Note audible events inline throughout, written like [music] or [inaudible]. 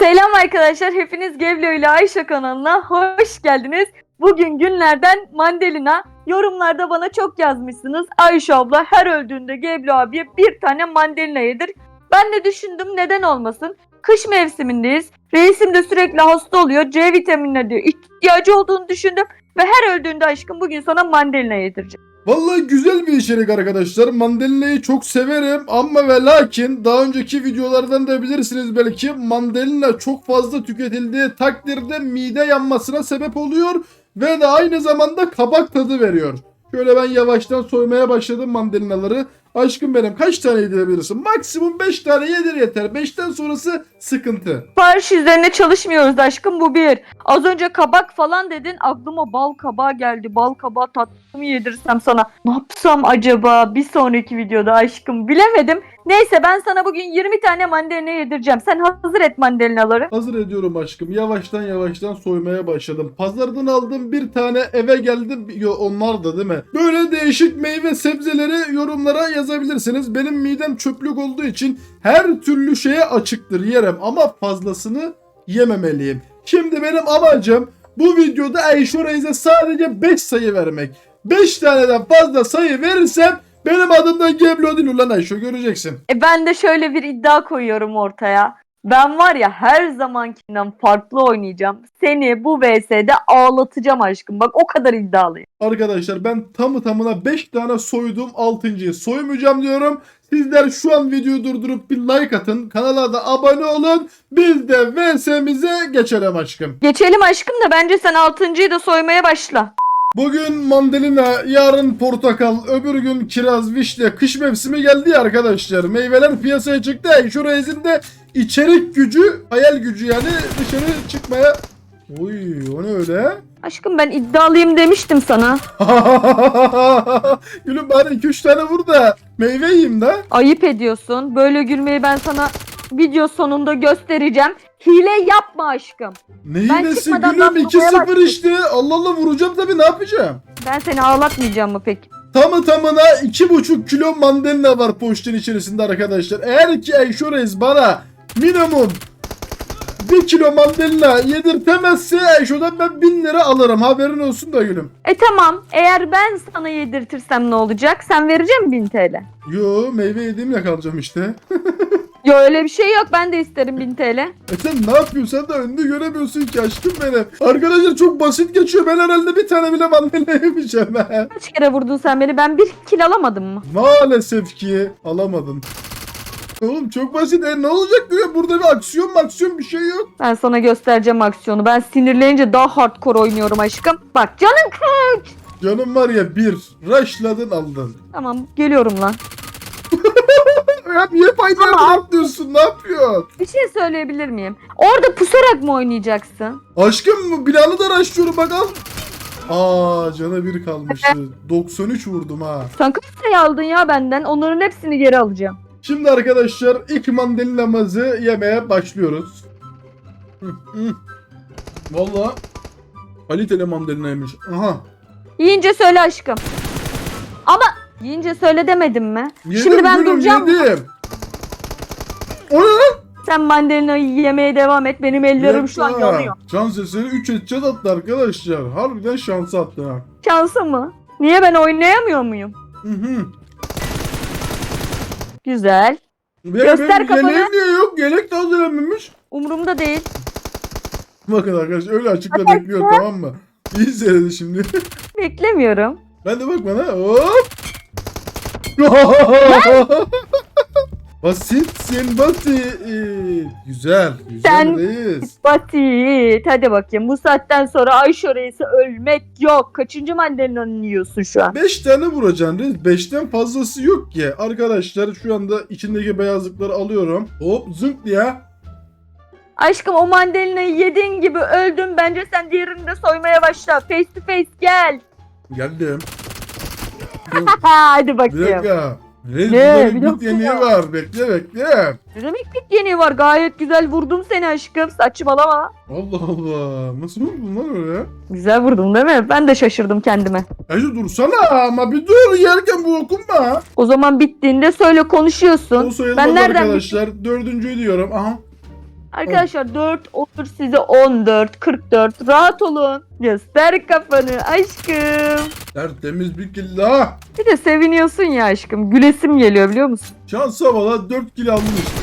Selam arkadaşlar. Hepiniz Gevlo ile Ayşe kanalına hoş geldiniz. Bugün günlerden mandalina. Yorumlarda bana çok yazmışsınız. Ayşe abla her öldüğünde Geblo abiye bir tane mandalina yedir. Ben de düşündüm neden olmasın. Kış mevsimindeyiz. Reisim de sürekli hasta oluyor. C vitaminine diyor ihtiyacı olduğunu düşündüm. Ve her öldüğünde aşkım bugün sana mandalina yedireceğim. Vallahi güzel bir içerik arkadaşlar. Mandalina'yı çok severim ama ve lakin daha önceki videolardan da bilirsiniz belki mandalina çok fazla tüketildiği takdirde mide yanmasına sebep oluyor ve de aynı zamanda kabak tadı veriyor. Şöyle ben yavaştan soymaya başladım mandalinaları. Aşkım benim kaç tane yedirebilirsin? Maksimum 5 tane yedir yeter. 5'ten sonrası sıkıntı. Sipariş üzerine çalışmıyoruz aşkım bu bir. Az önce kabak falan dedin aklıma bal kabağı geldi. Bal kabağı tatlı mı yedirsem sana? Ne yapsam acaba bir sonraki videoda aşkım bilemedim. Neyse ben sana bugün 20 tane mandalina yedireceğim. Sen hazır et mandalinaları. Hazır ediyorum aşkım. Yavaştan yavaştan soymaya başladım. Pazardan aldım bir tane eve geldim. Yo, onlar da değil mi? Böyle değişik meyve sebzeleri yorumlara yazabilirsiniz. Benim midem çöplük olduğu için her türlü şeye açıktır yerim ama fazlasını yememeliyim. Şimdi benim amacım bu videoda Ayşe Reis'e sadece 5 sayı vermek. 5 taneden fazla sayı verirsem benim adımdan Geblo değil ulan Ayşe göreceksin. E ben de şöyle bir iddia koyuyorum ortaya. Ben var ya her zamankinden farklı oynayacağım. Seni bu VS'de ağlatacağım aşkım. Bak o kadar iddialıyım. Arkadaşlar ben tamı tamına 5 tane soydum 6.yı soymayacağım diyorum. Sizler şu an videoyu durdurup bir like atın. Kanala da abone olun. Biz de VS'mize geçelim aşkım. Geçelim aşkım da bence sen altıncıyı da soymaya başla. Bugün mandalina, yarın portakal, öbür gün kiraz, vişne, kış mevsimi geldi ya arkadaşlar. Meyveler piyasaya çıktı. Şu de içerik gücü, hayal gücü yani dışarı çıkmaya... Uy o ne öyle? Aşkım ben iddialıyım demiştim sana. [laughs] Gülüm bari 2-3 tane vur da meyve yiyeyim de. Ayıp ediyorsun. Böyle gülmeyi ben sana video sonunda göstereceğim. Hile yapma aşkım. Ne Ben hilesi çıkmadan gülüm vurmaya 2-0 başladım. işte. Allah Allah vuracağım tabii ne yapacağım? Ben seni ağlatmayacağım mı peki? Tamı tamına 2,5 kilo mandalina var poşetin içerisinde arkadaşlar. Eğer ki Ayşorez bana minimum 1 kilo mandalina yedirtemezse Ayşo'dan ben 1000 lira alırım haberin olsun da gülüm. E tamam. Eğer ben sana yedirtirsem ne olacak? Sen verecek misin 1000 TL? Yo meyve yediğimle kalacağım işte. [laughs] Yo öyle bir şey yok. Ben de isterim 1000 TL. E sen ne yapıyorsun sen de önünü göremiyorsun ki aşkım benim. Arkadaşlar çok basit geçiyor ben herhalde bir tane bile mandalina yemeyeceğim. he. Kaç kere vurdun sen beni? Ben bir kill alamadım mı? Maalesef ki alamadın. Oğlum çok basit. E ne olacak diyor. Burada bir aksiyon aksiyon bir şey yok. Ben sana göstereceğim aksiyonu. Ben sinirlenince daha hardcore oynuyorum aşkım. Bak canım. Canım var ya bir. Rushladın aldın. Tamam geliyorum lan. [laughs] Ya niye faydalı Ama- atlıyorsun? Ne yapıyorsun? Bir şey söyleyebilir miyim? Orada pusarak mı oynayacaksın? Aşkım bu binanı da rushlıyorum bak al. Aa cana bir kalmıştı. 93 vurdum ha. Sen kaç sayı aldın ya benden? Onların hepsini geri alacağım. Şimdi arkadaşlar ilk mandalinamızı yemeye başlıyoruz. [laughs] Valla kaliteli mandalinaymış. Aha. Yiyince söyle aşkım. Ama yiyince söyle demedim mi? Yedim Şimdi ben gülüm, duracağım. Yedim. O ne lan? Sen mandalinayı yemeye devam et. Benim ellerim şu an yanıyor. Can sesleri 3 edeceğiz attı arkadaşlar. Harbiden şansı attı ha. Şansı mı? Niye ben oynayamıyor muyum? Hı hı. Güzel. Ya Göster benim kafanı. Yeleğim niye yok? Yelek hazırlanmamış. Umurumda değil. Bakın arkadaşlar öyle açıkta bekliyor tamam mı? İyi seyredin şimdi. [laughs] Beklemiyorum. ben de bak bana. Hop. [laughs] Basitsin basit. Güzel. Sen- Güzeldeyiz. Basit. Hadi bakayım. Bu saatten sonra Ayşe Reis'e ölmek yok. Kaçıncı mandalinanı yiyorsun şu an? 5 tane vuracaksın reis. 5'ten fazlası yok ki. Arkadaşlar şu anda içindeki beyazlıkları alıyorum. Hop zınk diye. Aşkım o mandalinayı yediğin gibi öldün. Bence sen diğerini de soymaya başla. Face to face gel. Geldim. [laughs] Hadi Bir bakayım. dakika. Ne? Bir bit yeniği ya. var. Bekle bekle. Ne demek bit yeni var? Gayet güzel vurdum seni aşkım. Saçmalama. Allah Allah. Nasıl vurdun lan öyle? Güzel vurdum değil mi? Ben de şaşırdım kendime. Ece dursana ama bir dur yerken bu okunma. O zaman bittiğinde söyle O konuşuyorsun. sayılmaz Ben nereden arkadaşlar. Dördüncüyü diyorum. Aha. Arkadaşlar 4 olur size 14, 44. Rahat olun. Göster kafanı aşkım. Tertemiz bir kill daha. Bir de seviniyorsun ya aşkım. Gülesim geliyor biliyor musun? Şansa valla 4 kill aldım işte.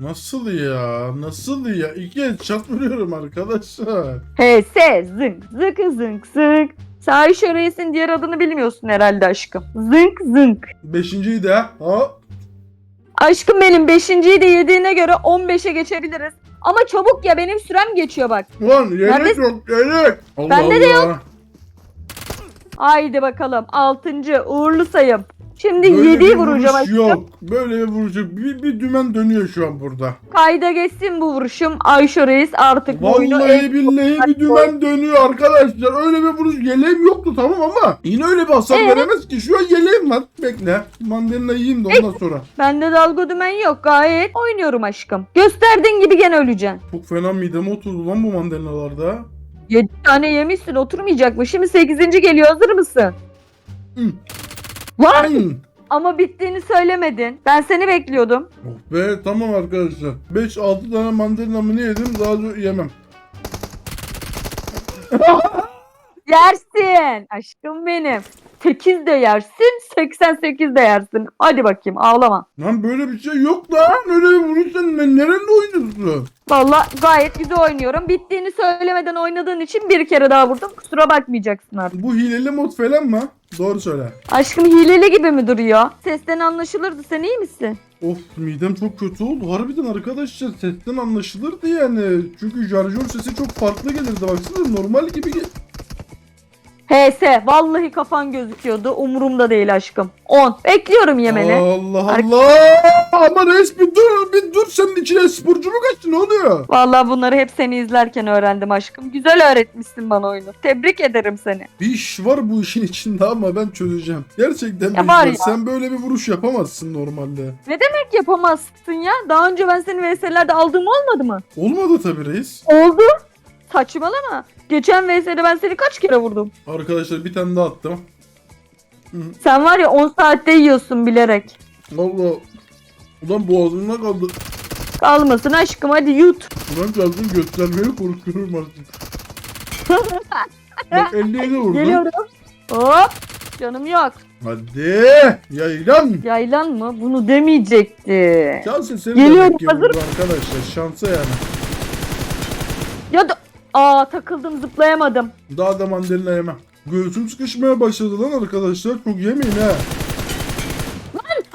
Nasıl ya? Nasıl ya? İki el çat vuruyorum arkadaşlar. HS zınk zık zınk zınk. Ayşe Reis'in diğer adını bilmiyorsun herhalde aşkım. Zınk zınk. Beşinciyi de ha. Aşkım benim 5.yi de yediğine göre 15'e geçebiliriz. Ama çabuk ya benim sürem geçiyor bak. Ulan yelek Neredesin? yok yelek. Allah Bende de Allah. Haydi bakalım 6. uğurlu sayım. Şimdi Böyle 7'yi bir vuracağım vuruş aşkım. yok. Böyle bir vuruş yok. Bir, bir dümen dönüyor şu an burada. Kayda geçsin bu vuruşum. Ayşe Reis artık bu oyunu Vallahi en- billahi bir dümen dönüyor arkadaşlar. Öyle bir vuruş yeleğim yoktu tamam ama yine öyle bir hasar Ee? veremez ki. Şu an yeleğim var. Bekle. Mandalina yiyeyim de ondan sonra. Bende dalga dümen yok gayet oynuyorum aşkım. Gösterdiğin gibi gene öleceksin. Çok fena mideme oturdu lan bu mandalinalarda. 7 tane yemişsin oturmayacak mı? Şimdi 8. geliyor hazır mısın? Hı. Lan Ay. ama bittiğini söylemedin. Ben seni bekliyordum. Oh be tamam arkadaşlar. 5-6 tane mandalinamı yedim daha da yemem. [laughs] Yersin aşkım benim. 8 de yersin 88 de yersin. Hadi bakayım ağlama. Lan böyle bir şey yok lan. Öyle bir sen ne, nerede oynuyorsun? Valla gayet güzel oynuyorum. Bittiğini söylemeden oynadığın için bir kere daha vurdum. Kusura bakmayacaksın artık. Bu hileli mod falan mı? Doğru söyle. Aşkım hileli gibi mi duruyor? Sesten anlaşılırdı. Sen iyi misin? Of midem çok kötü oldu. Harbiden arkadaşlar sesten anlaşılırdı yani. Çünkü jarjör sesi çok farklı gelirdi. Baksana normal gibi gel- HS. Vallahi kafan gözüküyordu. Umurumda değil aşkım. 10. Bekliyorum yemeni. Allah Allah. Ama reis bir dur bir dur. Senin içine sporcu mu kaçtı ne oluyor? Vallahi bunları hep seni izlerken öğrendim aşkım. Güzel öğretmişsin bana oyunu. Tebrik ederim seni. Bir iş var bu işin içinde ama ben çözeceğim. Gerçekten bir iş var var. ya. Sen böyle bir vuruş yapamazsın normalde. Demek yapamazsın ya. Daha önce ben seni VS'lerde aldığım olmadı mı? Olmadı tabii reis. Oldu. Saçmalama. Geçen VS'de ben seni kaç kere vurdum? Arkadaşlar bir tane daha attım. Sen var ya 10 saatte yiyorsun bilerek. Allah. Ulan boğazımda kaldı. Kalmasın aşkım hadi yut. Ulan kaldım göstermeye korkuyorum artık. [laughs] Bak 57 vurdum. Geliyorum. Hop. Canım yok. Hadi yaylan. Yaylan mı? Bunu demeyecekti. Şansı seni Geliyorum, demek ki hazır vurdu arkadaşlar. Şansa yani. Aa takıldım zıplayamadım. Daha da mandalina yemem. Göğsüm sıkışmaya başladı lan arkadaşlar. Çok yemeyin ha.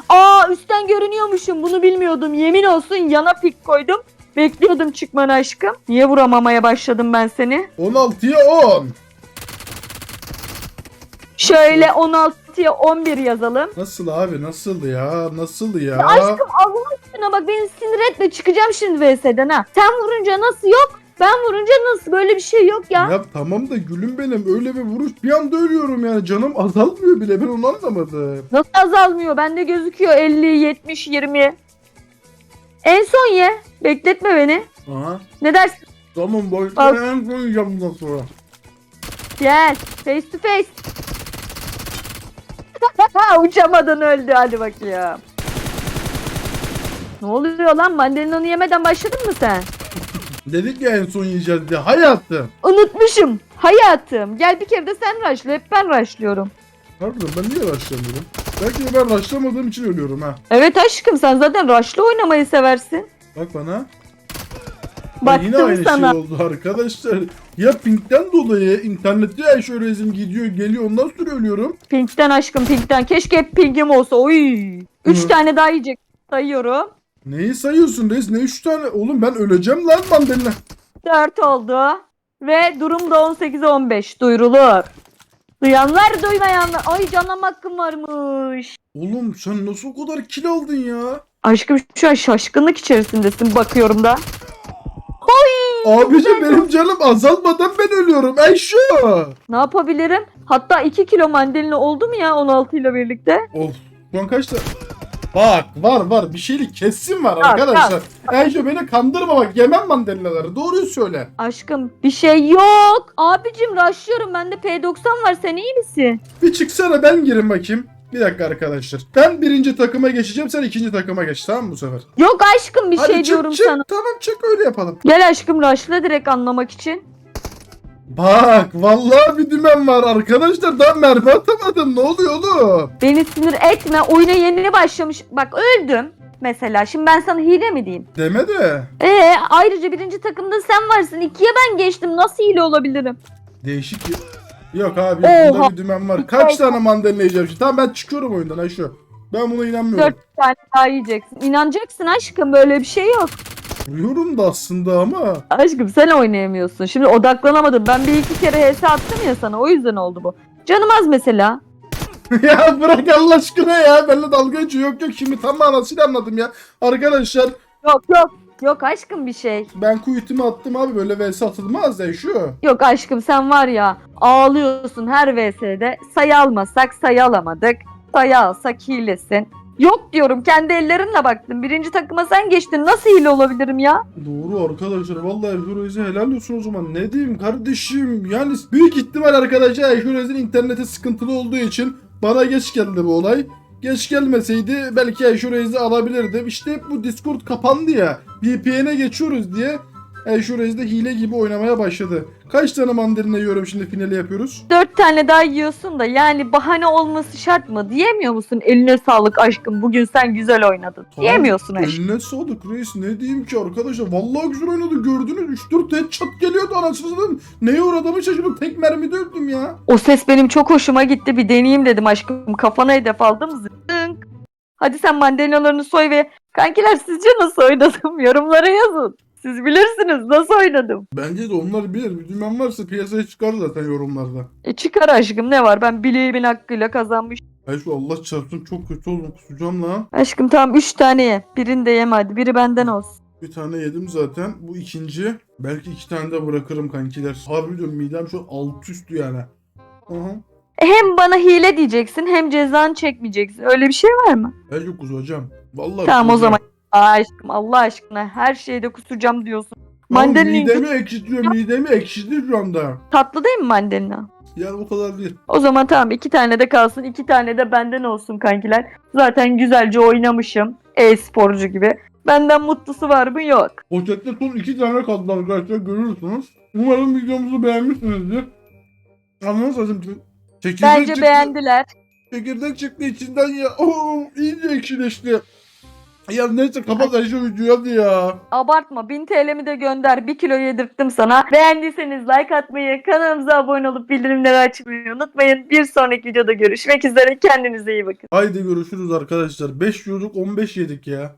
Aa üstten görünüyormuşum bunu bilmiyordum. Yemin olsun yana pik koydum. Bekliyordum çıkmanı aşkım. Niye vuramamaya başladım ben seni? 16'ya 10. Şöyle 16'ya 11 yazalım. Nasıl abi nasıl ya? Nasıl ya? Ya aşkım Allah aşkına bak beni sinir etme çıkacağım şimdi VS'den ha. Sen vurunca nasıl yok? Ben vurunca nasıl? Böyle bir şey yok ya. Ya tamam da gülüm benim öyle bir vuruş bir anda ölüyorum yani canım azalmıyor bile ben onu anlamadım. Nasıl azalmıyor? Bende gözüküyor 50, 70, 20. En son ye. Bekletme beni. Aha. Ne dersin? Tamam Al. boş ben koyacağım bundan sonra. Gel. Face to face. [laughs] Uçamadan öldü. Hadi bakayım. Ne oluyor lan? Mandalina'nı yemeden başladın mı sen? Dedik ya en son yiyeceğiz diye hayatım. Unutmuşum. Hayatım. Gel bir kere de sen rushla. Hep ben rushlıyorum. Harbiden ben niye başlamıyorum? Belki de ben başlamadığım için ölüyorum ha. Evet aşkım sen zaten rushla oynamayı seversin. Bak bana. Bak yine Baktım aynı sana. şey oldu arkadaşlar. Ya pinkten dolayı internette ya şöyle rezim gidiyor geliyor ondan sonra ölüyorum. Pink'ten aşkım Pink'ten. Keşke hep Pink'im olsa. Oy. Üç Hı. tane daha yiyecek. Sayıyorum. Neyi sayıyorsun reis? Ne üç tane? Oğlum ben öleceğim lan mandalina. 4 oldu. Ve durum da 18'e 15 duyurulur. Duyanlar duymayanlar. Ay canım hakkım varmış. Oğlum sen nasıl o kadar kil aldın ya? Aşkım şu an şaşkınlık içerisindesin bakıyorum da. Abicim benim canım azalmadan ben ölüyorum. Ayşe. Ne yapabilirim? Hatta 2 kilo mandalina oldu mu ya 16 ile birlikte? Of. Şu an kaçta? Bak var var bir şeylik kesin var arkadaşlar. Ayşe beni kandırma bak yemem mandalinaları doğruyu söyle. Aşkım bir şey yok. Abicim rushlıyorum bende P90 var sen iyi misin? Bir çıksana ben girin bakayım. Bir dakika arkadaşlar. Ben birinci takıma geçeceğim sen ikinci takıma geç tamam mı bu sefer? Yok aşkım bir Hadi şey çık, diyorum çık. sana. Tamam çık öyle yapalım. Gel aşkım raşla direkt anlamak için. Bak vallahi bir dümen var arkadaşlar. Daha mermi atamadım. Ne oluyor oğlum? Beni sinir etme. Oyuna yeni başlamış. Bak öldüm. Mesela şimdi ben sana hile mi diyeyim? Deme de. Ee ayrıca birinci takımda sen varsın. İkiye ben geçtim. Nasıl hile olabilirim? Değişik. Yok abi Oha. bunda bir dümen var. Kaç tane mandalina yiyeceğim şimdi? Tamam ben çıkıyorum oyundan Ayşe. Ben buna inanmıyorum. Dört tane daha yiyeceksin. İnanacaksın aşkım böyle bir şey yok. Vuruyorum da aslında ama. Aşkım sen oynayamıyorsun. Şimdi odaklanamadım. Ben bir iki kere HS attım ya sana. O yüzden oldu bu. Canım az mesela. [laughs] ya bırak Allah aşkına ya. Benimle dalga geçiyor. Yok yok şimdi tam manasıyla anladım ya. Arkadaşlar Yok yok. Yok aşkım bir şey. ben kuyutimi attım abi böyle vs atılmaz ya şu. Yok aşkım sen var ya ağlıyorsun her VS'de. Sayı almasak sayı alamadık. Sayı alsak hilesin. Yok diyorum kendi ellerinle baktım. Birinci takıma sen geçtin. Nasıl hile olabilirim ya? Doğru arkadaşlar vallahi Eşurez'e helal olsun o zaman ne diyeyim kardeşim yani büyük ihtimal arkadaşlar Eşurez'in interneti sıkıntılı olduğu için bana geç geldi bu olay. Geç gelmeseydi belki Eşurez'i alabilirdim. İşte bu Discord kapandı ya. VPN'e geçiyoruz diye Eşurez de hile gibi oynamaya başladı. Kaç tane mandalina yiyorum şimdi finali yapıyoruz? Dört tane daha yiyorsun da yani bahane olması şart mı? Diyemiyor musun? Eline sağlık aşkım. Bugün sen güzel oynadın. Diyemiyorsun aşkım. Eline sağlık reis ne diyeyim ki arkadaşlar. Vallahi güzel oynadı gördünüz. 3-4 headshot geliyordu anasını satayım. Neye uğradığımı şaşırdım. Tek mermide öldüm ya. O ses benim çok hoşuma gitti. Bir deneyeyim dedim aşkım. Kafana hedef aldım. Zınk. Hadi sen mandalinalarını soy ve kankiler sizce nasıl oynadım? [laughs] Yorumlara yazın. Siz bilirsiniz nasıl oynadım. Bence de onlar bilir. Bir dümen varsa piyasaya çıkar zaten yorumlarda. E çıkar aşkım ne var? Ben bileğimin hakkıyla kazanmış. Ay şu Allah çarpsın çok kötü oldum kusacağım lan. Aşkım tamam 3 tane ye. Birini de yeme hadi. Biri benden olsun. Bir tane yedim zaten. Bu ikinci. Belki iki tane de bırakırım kankiler. Harbi diyorum midem şu alt üstü yani. Aha. Hem bana hile diyeceksin hem cezanı çekmeyeceksin. Öyle bir şey var mı? Ben yok kusacağım. Vallahi Tamam, o kusacağım. zaman. Aşkım Allah aşkına her şeyde kusacağım diyorsun. Mandalina midemi ekşitiyor. Midemi ekşitti şu anda. tatlı değil mi mandalina? Yani o kadar değil. O zaman tamam iki tane de kalsın iki tane de benden olsun kankiler. Zaten güzelce oynamışım e-sporcu gibi. Benden mutlusu var mı yok. Poşette son iki tane kaldı arkadaşlar görürsünüz. Umarım videomuzu beğenmişsinizdir. Anladınız lazım. Çekirdek Bence çıktı. beğendiler. Çekirdek çıktı içinden ya. [laughs] Oo, iyice ekşileşti. Ya neyse kapat Ayşe videoyu hadi ya. Abartma 1000 TL'mi de gönder 1 kilo yedirttim sana. Beğendiyseniz like atmayı, kanalımıza abone olup bildirimleri açmayı unutmayın. Bir sonraki videoda görüşmek üzere kendinize iyi bakın. Haydi görüşürüz arkadaşlar. 5 yiyorduk 15 yedik ya.